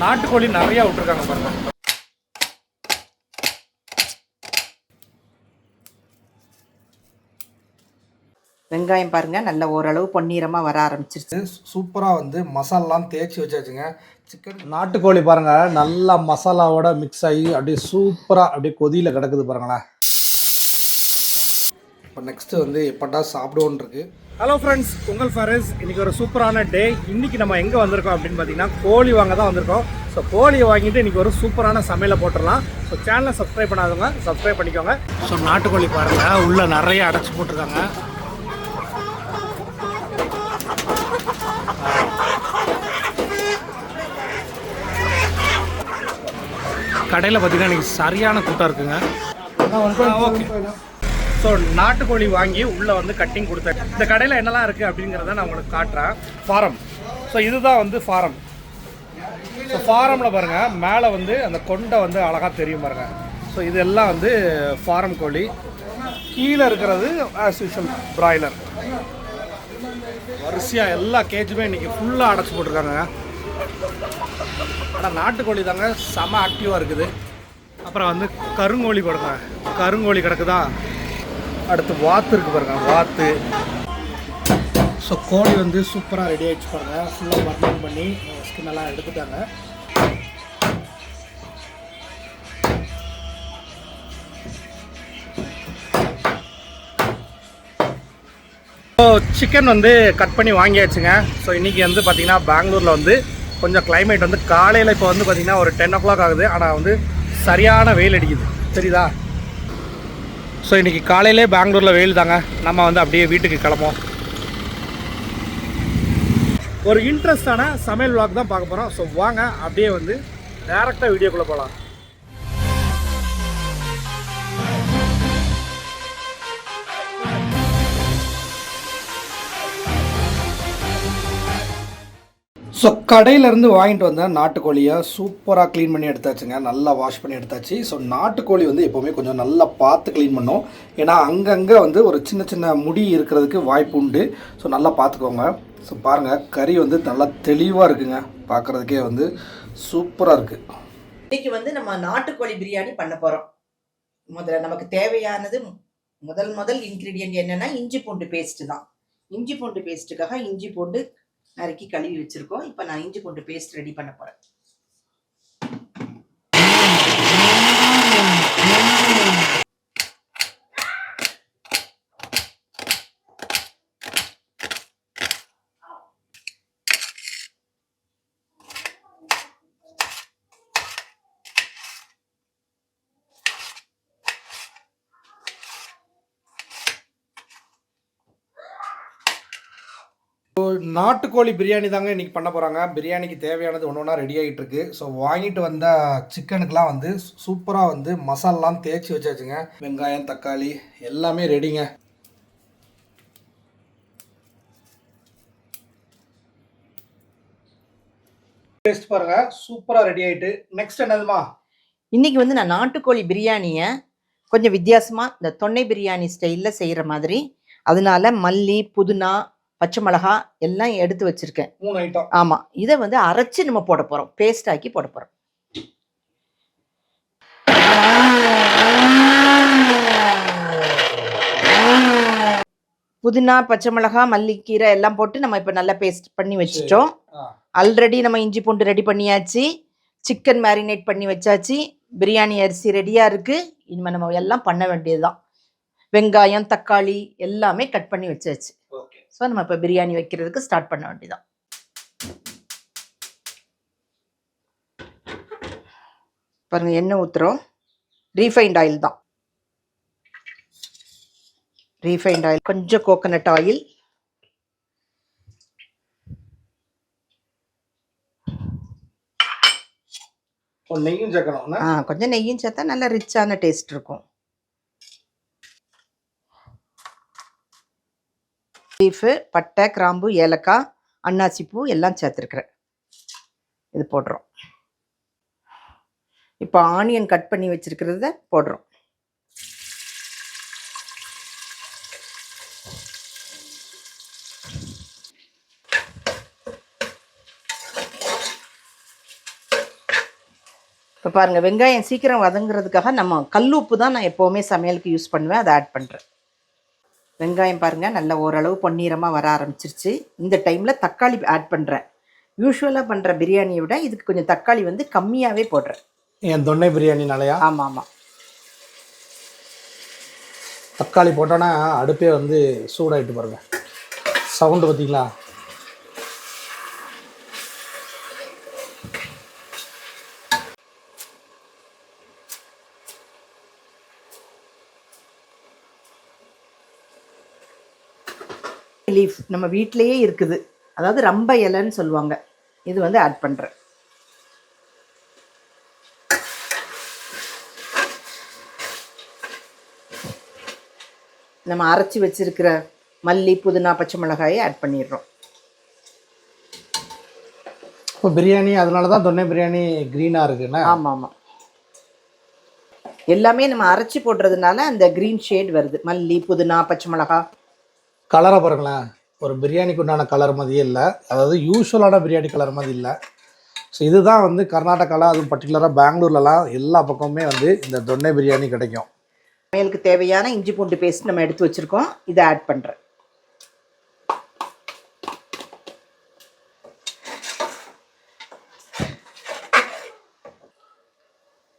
நாட்டுக்கோழி நிறையா விட்டுருக்காங்க பாருங்க. வெங்காயம் பாருங்க நல்ல ஓரளவு பொன்னிறமாக வர ஆரம்பிச்சிருச்சு. சூப்பராக வந்து மசாலாலாம் தேய்ச்சி வச்சாச்சுங்க. சிக்கன் நாட்டுக்கோழி பாருங்கள் நல்லா மசாலாவோட மிக்ஸ் ஆகி அப்படியே சூப்பராக அப்படியே கொதியில் கிடக்குது பாருங்களேன். இப்போ நெக்ஸ்ட்டு வந்து எப்படா சாப்பிடுவோன்னு இருக்கு ஹலோ ஃப்ரெண்ட்ஸ் உங்கள் ஃபரஸ் இன்றைக்கி ஒரு சூப்பரான டே இன்றைக்கி நம்ம எங்கே வந்திருக்கோம் அப்படின்னு பார்த்தீங்கன்னா கோழி வாங்க தான் வந்திருக்கோம். ஸோ கோழியை வாங்கிட்டு இன்றைக்கி ஒரு சூப்பரான சமையலை போட்டுடலாம். ஸோ சேனலை சப்ஸ்கிரைப் பண்ணாதவங்க சப்ஸ்கிரைப் பண்ணிக்கோங்க. ஸோ நாட்டுக்கோழி பாருங்கள் உள்ளே நிறைய அடைச்சி போட்டிருக்காங்க. கடையில் பார்த்தீங்கன்னா இன்னைக்கு சரியான கூட்டம் இருக்குங்க. ஓகே ஸோ நாட்டுக்கோழி வாங்கி உள்ளே வந்து கட்டிங் கொடுத்தேன். இந்த கடையில் என்னெல்லாம் இருக்குது அப்படிங்கிறத நான் உங்களுக்கு காட்டுறேன். ஃபாரம் ஸோ இதுதான் வந்து ஃபாரம் ஸோ ஃபாரமில் பாருங்கள் மேலே வந்து அந்த கொண்டை வந்து அழகாக தெரியும் பாருங்கள் ஸோ இதெல்லாம் வந்து ஃபாரம் கோழி. கீழே இருக்கிறது ஆஸ் யூஷுவல் பிராய்லர் வரிசையாக எல்லா கேஜுமே இன்றைக்கி ஃபுல்லாக அடைச்சி போட்டிருக்காங்க. ஆனால் நாட்டுக்கோழி தாங்க செம ஆக்டிவாக இருக்குது. அப்புறம் வந்து கருங்கோழி கிடக்குங்க கருங்கோழி கிடக்குதா? அடுத்து வாத்து இருக்குது பாருங்க வாத்து. ஸோ கோழி வந்து சூப்பராக ரெடி ஆகிடுச்சு பாருங்க. ஃபுல்லாக பர்னிங் பண்ணி ஸ்கின் எல்லாம் எடுத்துட்டாங்க. ஸோ சிக்கன் வந்து கட் பண்ணி வாங்கியாச்சுங்க. ஸோ இன்றைக்கி வந்து பார்த்திங்கன்னா பெங்களூரில் வந்து கொஞ்சம் கிளைமேட் வந்து காலையில் இப்போ வந்து பார்த்திங்கன்னா ஒரு டென் ஓ கிளாக் ஆகுது. ஆனால் வந்து சரியான வெயில் அடிக்குது. சரிதா ஸோ இன்றைக்கி காலையிலே பெங்களூரில் வெயில் தாங்க. நம்ம வந்து அப்படியே வீட்டுக்கு கிளம்போம் ஒரு இன்ட்ரெஸ்டான சமையல் விளாக் தான் பார்க்க போகிறோம் ஸோ வாங்க அப்படியே வந்து டேரெக்டாக வீடியோக்குள்ளே போகலாம். ஸோ கடையிலேருந்து வாங்கிட்டு வந்த நாட்டுக்கோழியை சூப்பராக க்ளீன் பண்ணி எடுத்தாச்சுங்க. நல்லா வாஷ் பண்ணி எடுத்தாச்சு. ஸோ நாட்டுக்கோழி வந்து எப்போவுமே கொஞ்சம் நல்லா பார்த்து க்ளீன் பண்ணும். ஏன்னா அங்கங்கே வந்து ஒரு சின்ன சின்ன முடி இருக்கிறதுக்கு வாய்ப்பு உண்டு. ஸோ நல்லா பார்த்துக்கோங்க. ஸோ பாருங்கள் கறி வந்து நல்லா தெளிவாக இருக்குங்க. பார்க்குறதுக்கே வந்து சூப்பராக இருக்குது இன்றைக்கி வந்து நம்ம நாட்டுக்கோழி பிரியாணி பண்ண போகிறோம் முதல்ல நமக்கு தேவையானது முதல் முதல் இன்க்ரீடியன்ட் என்னென்னா இஞ்சி பூண்டு பேஸ்ட்டு தான். இஞ்சி பூண்டு பேஸ்ட்டுக்காக இஞ்சி பூண்டு நறுக்கி கழுவி வச்சிருக்கோம். இப்போ நான் இஞ்சி பூண்டு பேஸ்ட் ரெடி பண்ண போகிறேன் நாட்டுக்கோழி பிரியாணி தாங்க இன்றைக்கி பண்ண போகிறாங்க பிரியாணிக்கு தேவையானது ஒன்று ஒன்றா ரெடி ஆகிட்டு இருக்கு. ஸோ வாங்கிட்டு வந்த சிக்கனுக்கெலாம் வந்து சூப்பராக வந்து மசாலாம் தேய்ச்சி வச்சாச்சுங்க. வெங்காயம் தக்காளி எல்லாமே ரெடிங்க டேஸ்ட் பாருங்க. சூப்பராக ரெடி ஆகிட்டு நெக்ஸ்ட் என்னதுமா? இன்னைக்கு வந்து நான் நாட்டுக்கோழி பிரியாணியை கொஞ்சம் வித்தியாசமாக இந்த தொன்னை பிரியாணி ஸ்டைலில் செய்கிற மாதிரி. அதனால மல்லி புதினா பச்சை மிளகா எல்லாம் எடுத்து வச்சிருக்கேன். மூணு ஐட்டம் ஆமா இதை வந்து அரைச்சு நம்ம போட போறோம். பேஸ்ட் ஆக்கி போட போறோம். புதினா பச்சை மிளகா மல்லிக்கீரை எல்லாம் போட்டு நம்ம இப்போ நல்லா பேஸ்ட் பண்ணி வச்சுட்டோம். ஆல்ரெடி நம்ம இஞ்சி பூண்டு ரெடி பண்ணியாச்சு. சிக்கன் மேரினேட் பண்ணி வச்சாச்சு. பிரியாணி அரிசி ரெடியா இருக்கு. இனிமே நம்ம எல்லாம் பண்ண வேண்டியதுதான். வெங்காயம் தக்காளி எல்லாமே கட் பண்ணி வச்சாச்சு. ஸோ நம்ம இப்போ பிரியாணி வைக்கிறதுக்கு ஸ்டார்ட் பண்ண வேண்டியதான் பாருங்க எண்ணெய் ஊற்றுறோம் ரீஃபைண்ட் ஆயில் தான். ரீஃபைண்ட் ஆயில் கொஞ்சம் கோகனட் ஆயில் நெய்யும் சேர்க்கணும் ஆ கொஞ்சம் நெய்யும் சேர்த்தா நல்லா ரிச்சான டேஸ்ட் இருக்கும். லீஃபு பட்டை கிராம்பு ஏலக்காய் அன்னாசி பூ எல்லாம் சேர்த்துருக்குறேன். இது போடுறோம். இப்போ ஆனியன் கட் பண்ணி வச்சிருக்கிறத போடுறோம். இப்போ பாருங்கள் வெங்காயம் சீக்கிரம் வதங்குறதுக்காக நம்ம கல் உப்பு தான் நான் எப்போவுமே சமையலுக்கு யூஸ் பண்ணுவேன் அதை ஆட் பண்ணுறேன் வெங்காயம் பாருங்கள் நல்லா ஓரளவு பொன்னிறமாக வர ஆரம்பிச்சிருச்சு. இந்த டைமில் தக்காளி ஆட் பண்ணுறேன் யூஸ்வலாக பண்ணுற பிரியாணியை விட இதுக்கு கொஞ்சம் தக்காளி வந்து கம்மியாகவே போடுறேன். என் தொன்னை பிரியாணினாலயா ஆமாம் ஆமாம் தக்காளி போட்டோன்னா அடுப்பே வந்து சூடாயிட்டு பாருங்க. சவுண்டு பார்த்தீங்களா? லீஃப் நம்ம வீட்டிலேயே இருக்குது. அதாவது ரம்ப இலைன்னு சொல்லுவாங்க. இது வந்து ஆட் பண்ணுறேன் நம்ம அரைச்சி வச்சிருக்கிற மல்லி புதினா பச்சை மிளகாயை ஆட் பண்ணிடுறோம். இப்போ பிரியாணி அதனால தான் தொன்னை பிரியாணி க்ரீனாக இருக்குண்ணா ஆமாம். ஆமாம் எல்லாமே நம்ம அரைச்சி போடுறதுனால அந்த க்ரீன் ஷேட் வருது. மல்லி புதினா பச்சை மிளகா கலரை பாருங்களேன். ஒரு பிரியாணிக்கு உண்டான கலர் மாதிரியே இல்லை. அதாவது யூஸ்வலான பிரியாணி கலர் மாதிரி இல்லை. ஸோ இதுதான் வந்து கர்நாடகாவில் அதுவும் பர்டிகுலராக பெங்களூர்லலாம் எல்லா பக்கமுமே வந்து இந்த தொன்னை பிரியாணி கிடைக்கும். சமையலுக்கு தேவையான இஞ்சி பூண்டு பேஸ்ட் நம்ம எடுத்து வச்சுருக்கோம். இதை ஆட் பண்ணுறேன்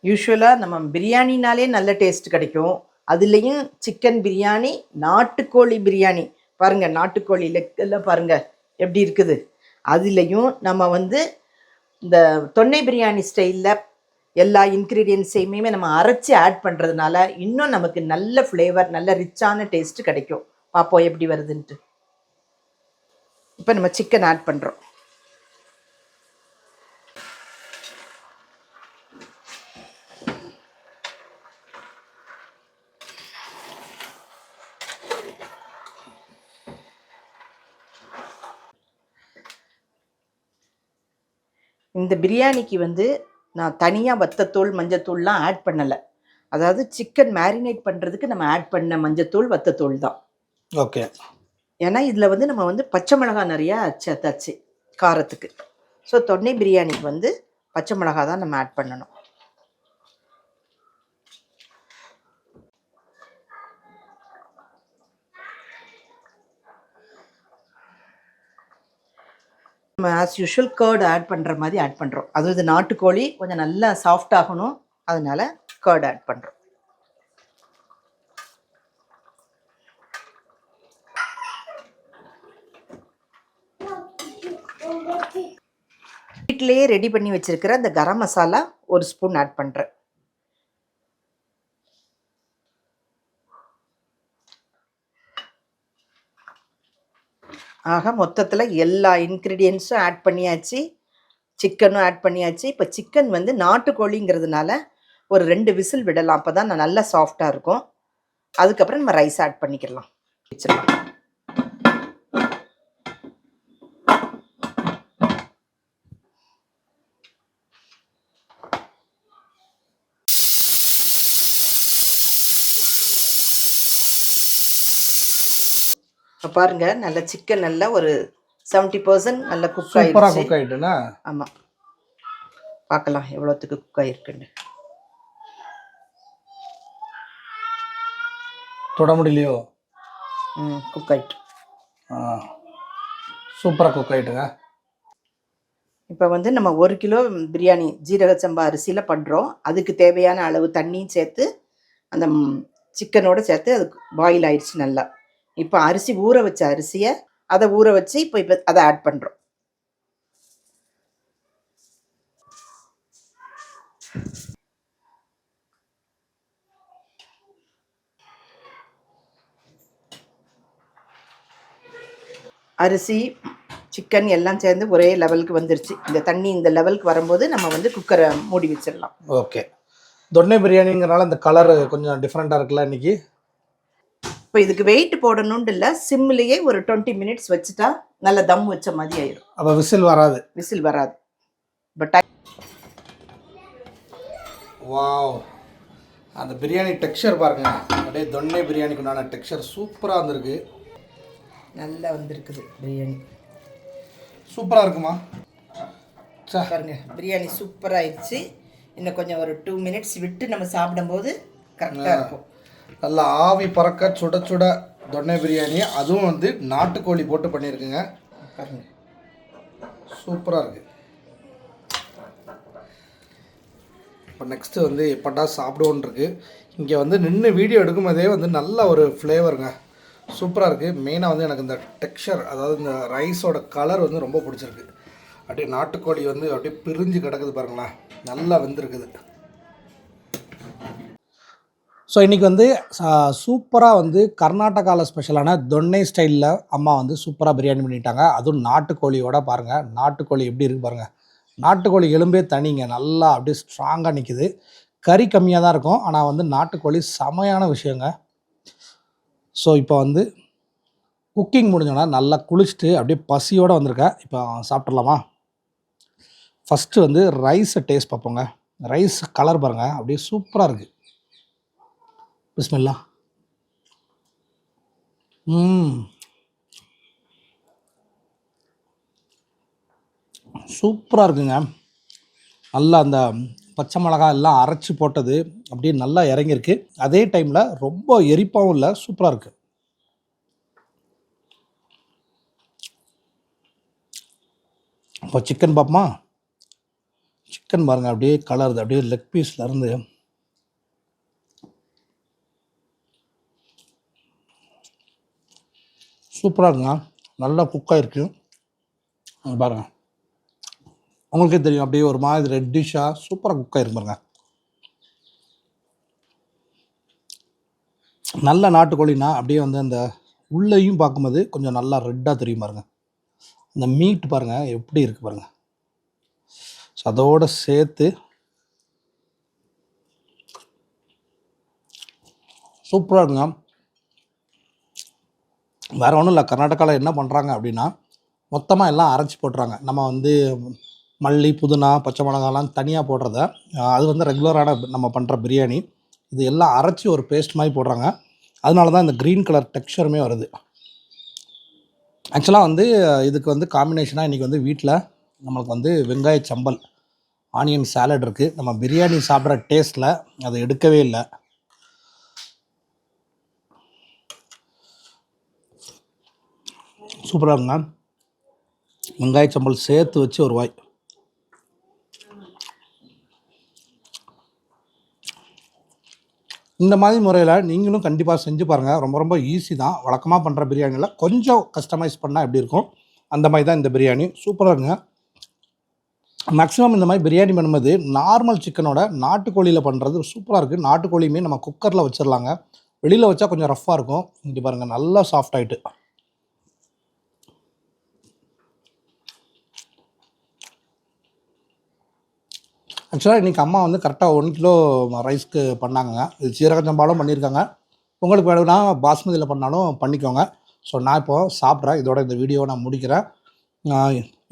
யூஸ்வலாக நம்ம பிரியாணினாலே நல்ல டேஸ்ட் கிடைக்கும். அதுலேயும் சிக்கன் பிரியாணி நாட்டுக்கோழி பிரியாணி. பாருங்கள் நாட்டுக்கோழி லெக் எல்லாம் எப்படி இருக்குது. அதுலேயும் நம்ம வந்து இந்த தொன்னை பிரியாணி ஸ்டைலில் எல்லா இன்க்ரீடியன்ஸையுமே நம்ம அரைச்சி ஆட் பண்ணுறதுனால இன்னும் நமக்கு நல்ல ஃப்ளேவர் நல்ல ரிச்சான டேஸ்ட்டு கிடைக்கும். பார்ப்போம் எப்படி வருதுன்ட்டு. இப்போ நம்ம சிக்கன் ஆட் பண்ணுறோம் இந்த பிரியாணிக்கு வந்து நான் தனியாக வத்தத்தூள் மஞ்சத்தூள்லாம் ஆட் பண்ணலை. அதாவது சிக்கன் மேரினேட் பண்ணுறதுக்கு நம்ம ஆட் பண்ண மஞ்சத்தூள் வத்தத்தூள் தான். ஓகே. ஏன்னா இதில் வந்து நம்ம வந்து பச்சை மிளகாய் நிறையா சேர்த்தாச்சு காரத்துக்கு. ஸோ தொன்னை பிரியாணிக்கு வந்து பச்சை மிளகாய் தான் நம்ம ஆட் பண்ணணும். நம்ம ஆஸ் யூஷுவல் கேர்டு ஆட் பண்ணுற மாதிரி ஆட் பண்ணுறோம் அதுவும் இது நாட்டுக்கோழி கொஞ்சம் நல்லா சாஃப்ட் ஆகணும். அதனால கேர்டு ஆட் பண்ணுறோம் வீட்டிலேயே ரெடி பண்ணி வச்சுருக்கிற அந்த கரம் மசாலா ஒரு ஸ்பூன் ஆட் பண்ணுறேன் ஆக மொத்தத்தில் எல்லா இன்க்ரீடியன்ஸும் ஆட் பண்ணியாச்சு. சிக்கனும் ஆட் பண்ணியாச்சு. இப்போ சிக்கன் வந்து நாட்டுக்கோழிங்கிறதுனால ஒரு ரெண்டு விசில் விடலாம். அப்போ தான் நல்லா சாஃப்டாக இருக்கும். அதுக்கப்புறம் நம்ம ரைஸ் ஆட் பண்ணிக்கலாம். வச்சிடலாம். இப்போ பாருங்க நல்ல சிக்கன் நல்லா ஒரு செவன்ட்டி பர்சன்ட் நல்லா குக் ஆயிடுச்சு குக் ஆகிட்டுண்ணா ஆமாம் பார்க்கலாம் எவ்வளோத்துக்கு குக் ஆகிருக்குன்னு தொட முடியலையோ? ம் குக் ஆயிட்டு. சூப்பராக குக் ஆகிட்டுங்க இப்போ வந்து நம்ம ஒரு கிலோ பிரியாணி ஜீரக சம்பா அரிசியில் பண்ணுறோம் அதுக்கு தேவையான அளவு தண்ணியும் சேர்த்து அந்த சிக்கனோட சேர்த்து அது பாயில் ஆயிடுச்சு நல்லா. இப்போ அரிசி ஊற வச்ச அரிசியை அதை ஊற வச்சு இப்போ இப்போ அதை ஆட் பண்ணுறோம் அரிசி சிக்கன் எல்லாம் சேர்ந்து ஒரே லெவலுக்கு வந்துருச்சு. இந்த தண்ணி இந்த லெவலுக்கு வரும்போது நம்ம வந்து குக்கரை மூடி வச்சிடலாம். ஓகே தொன்னை பிரியாணிங்கிறனால இந்த கலர் கொஞ்சம் டிஃப்ரெண்ட்டாக இருக்குல்ல இன்னைக்கு? இப்போ இதுக்கு வெயிட் போடணும்னு இல்லை சிம்லேயே ஒரு டுவெண்ட்டி மினிட்ஸ் வச்சுட்டா நல்ல தம் வச்ச மாதிரி ஆயிடும் அப்போ விசில் வராது. விசில் வராது. But wow. அந்த பிரியாணி டெக்ஸ்சர் பாருங்க. அப்படியே தொன்னை பிரியாணிக்கு உண்டான டெக்ஸ்சர் சூப்பராக வந்திருக்கு. நல்லா வந்திருக்குது பிரியாணி. சூப்பராக இருக்குமா? பாருங்க பிரியாணி சூப்பராக ஆயிடுச்சு. இன்னும் கொஞ்சம் ஒரு டூ மினிட்ஸ் விட்டு நம்ம சாப்பிடும்போது கரெக்டாக இருக்கும். நல்லா ஆவி பறக்க சுட சுட தொன்னை பிரியாணி. அதுவும் வந்து நாட்டுக்கோழி போட்டு பண்ணியிருக்குங்க. பாருங்க சூப்பராக இருக்குது இப்போ நெக்ஸ்ட்டு வந்து எப்படா சாப்பிடுவோன்னுருக்கு இங்கே வந்து நின்று வீடியோ எடுக்கும்போதே வந்து நல்ல ஒரு ஃப்ளேவருங்க சூப்பராக இருக்குது மெயினாக வந்து எனக்கு இந்த டெக்ஸ்சர் அதாவது இந்த ரைஸோட கலர் வந்து ரொம்ப பிடிச்சிருக்கு. அப்படியே நாட்டுக்கோழி வந்து அப்படியே பிரிஞ்சு கிடக்குது பாருங்களேன். நல்லா வெந்திருக்குது. ஸோ இன்றைக்கி வந்து சூப்பராக வந்து கர்நாடகாவில் ஸ்பெஷலான தொன்னை ஸ்டைலில் அம்மா வந்து சூப்பராக பிரியாணி பண்ணிட்டாங்க. அதுவும் நாட்டுக்கோழியோட பாருங்கள் நாட்டுக்கோழி எப்படி இருக்குது பாருங்கள் நாட்டுக்கோழி எலும்பே தனிங்க. நல்லா அப்படியே ஸ்ட்ராங்காக நிற்கிது கறி கம்மியாக தான் இருக்கும். ஆனால் வந்து நாட்டுக்கோழி செமையான விஷயங்க. ஸோ இப்போ வந்து குக்கிங் முடிஞ்சோன்னா நல்லா குளிச்சுட்டு அப்படியே பசியோடு வந்திருக்கேன் இப்போ சாப்பிட்றலாமா ஃபஸ்ட்டு வந்து ரைஸை டேஸ்ட் பார்ப்போங்க. ரைஸ் கலர் பாருங்கள் அப்படியே சூப்பராக இருக்குது பிஸ்மில்லா. ம். சூப்பராக இருக்குங்க. நல்லா அந்த பச்சை மிளகா எல்லாம் அரைச்சி போட்டது அப்படியே நல்லா இறங்கியிருக்கு. அதே டைமில் ரொம்ப எரிப்பாகவும் இல்லை சூப்பராக இருக்குது இப்போ சிக்கன் பார்ப்போமா சிக்கன் பாருங்கள் அப்படியே கலருது அப்படியே லெக் பீஸ்லேருந்து சூப்பராக இருக்குங்க நல்லா குக்காக இருக்கு பாருங்கள் பாருங்க. உங்களுக்கே தெரியும் அப்படியே ஒரு மாதிரி ரெட்டிஷாக சூப்பராக குக்காக இருக்கு பாருங்க. நல்ல நாட்டுக்கோழினா அப்படியே வந்து அந்த உள்ளேயும் பார்க்கும்போது கொஞ்சம் நல்லா ரெட்டாக தெரியும் பாருங்கள் அந்த மீட் பாருங்கள் எப்படி இருக்குது பாருங்கள் ஸோ அதோட சேர்த்து சூப்பராக இருக்குங்க வேறு ஒன்றும் இல்லை. கர்நாடகாவில் என்ன பண்ணுறாங்க அப்படின்னா மொத்தமாக எல்லாம் அரைச்சி போட்டுறாங்க. நம்ம வந்து மல்லி புதினா பச்சை மிளகாலாம் தனியாக போடுறத அது வந்து ரெகுலரான நம்ம பண்ணுற பிரியாணி. இது எல்லாம் அரைச்சி ஒரு பேஸ்ட் மாதிரி போடுறாங்க. அதனால தான் இந்த க்ரீன் கலர் டெக்ஸ்சருமே வருது. ஆக்சுவலாக வந்து இதுக்கு வந்து காம்பினேஷனாக இன்றைக்கி வந்து வீட்டில் நம்மளுக்கு வந்து வெங்காய சம்பல் ஆனியன் சாலட் இருக்குது நம்ம பிரியாணி சாப்பிட்ற டேஸ்ட்டில் அதை எடுக்கவே இல்லை. சூப்பராக இருக்குங்க. வெங்காய சம்பல் சேர்த்து வச்சு ஒரு வாய். இந்த மாதிரி முறையில் நீங்களும் கண்டிப்பாக செஞ்சு பாருங்கள் ரொம்ப ரொம்ப ஈஸி தான். வழக்கமாக பண்ணுற பிரியாணியில் கொஞ்சம் கஸ்டமைஸ் பண்ணால் எப்படி இருக்கும்? அந்த மாதிரி தான் இந்த பிரியாணி. சூப்பராக இருக்குங்க. மேக்ஸிமம் இந்த மாதிரி பிரியாணி பண்ணும்போது நார்மல் சிக்கனோட நாட்டுக்கோழியில் பண்ணுறது சூப்பராக இருக்குது நாட்டுக்கோழியுமே நம்ம குக்கரில் வச்சிடலாங்க வெளியில் வச்சா கொஞ்சம் ரஃப்பாக இருக்கும். இங்கே பாருங்கள் நல்லா சாஃப்ட் ஆகிட்டு ஆக்சுவலாக இன்றைக்கி அம்மா வந்து கரெக்டாக ஒன் கிலோ ரைஸ்க்கு பண்ணாங்கங்க. இது சீரக சம்பாலும் பண்ணியிருக்காங்க. உங்களுக்கு வேணும்னா பாஸ்மதியில் பண்ணாலும் பண்ணிக்கோங்க. ஸோ நான் இப்போது சாப்பிட்றேன். இதோட இந்த வீடியோவை நான் முடிக்கிறேன்.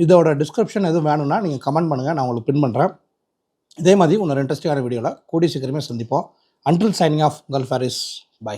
இதோட டிஸ்கிரிப்ஷன் எதுவும் வேணும்னா நீங்கள் கமெண்ட் பண்ணுங்கள் நான் உங்களுக்கு பின் பண்ணுறேன் இதே மாதிரி இன்னொரு இன்ட்ரெஸ்டிங்கான வீடியோவில் கூடி சீக்கிரமே சந்திப்போம். அன்டில் சைனிங் ஆஃப் உங்கள் ஃபேரிஸ் பை